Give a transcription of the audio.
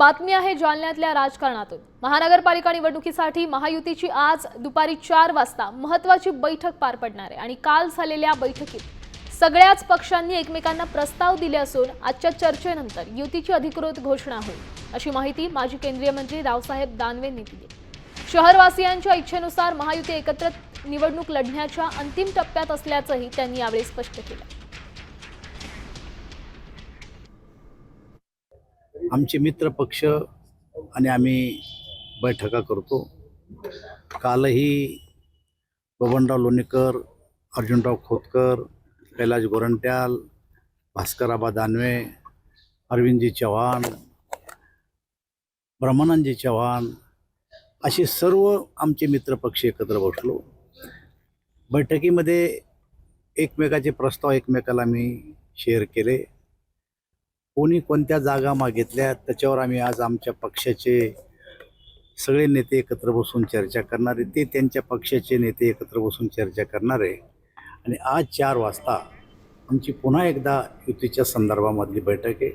बातमी आहे जालन्यातल्या राजकारणातून. महानगरपालिका निवडणुकीसाठी महायुतीची आज दुपारी चार वाजता महत्वाची बैठक पार पडणार आहे आणि काल झालेल्या बैठकीत सगळ्याच पक्षांनी एकमेकांना प्रस्ताव दिले असून आजच्या चर्चेनंतर युतीची अधिकृत घोषणा होईल अशी माहिती माजी केंद्रीय मंत्री रावसाहेब दानवेंनी दिली. शहरवासियांच्या इच्छेनुसार महायुती एकत्र निवडणूक लढण्याच्या अंतिम टप्प्यात असल्याचंही त्यांनी यावेळी स्पष्ट केलं. आमचे मित्र पक्ष आणि आम्ही बैठका करतो. कालही बबनराव लोणीकर अर्जुनराव खोतकर कैलाश गोरंट्याल भास्कराबा दानवे अरविंदजी चव्हाण ब्रह्मानंदजी चव्हाण असे सर्व आमचे मित्रपक्ष एकत्र बसलो. बैठकीमध्ये एकमेकाचे प्रस्ताव एकमेकाला मी शेअर केले. कोणी कोणत्या जागा मागितल्या त्याच्यावर आम्ही आज आमच्या पक्षाचे सगळे नेते एकत्र बसून चर्चा करणारे ते त्यांच्या पक्षाचे नेते एकत्र बसून चर्चा करणारे आणि आज चार वाजता आमची पुन्हा एकदा युतीच्या संदर्भामधली बैठक आहे.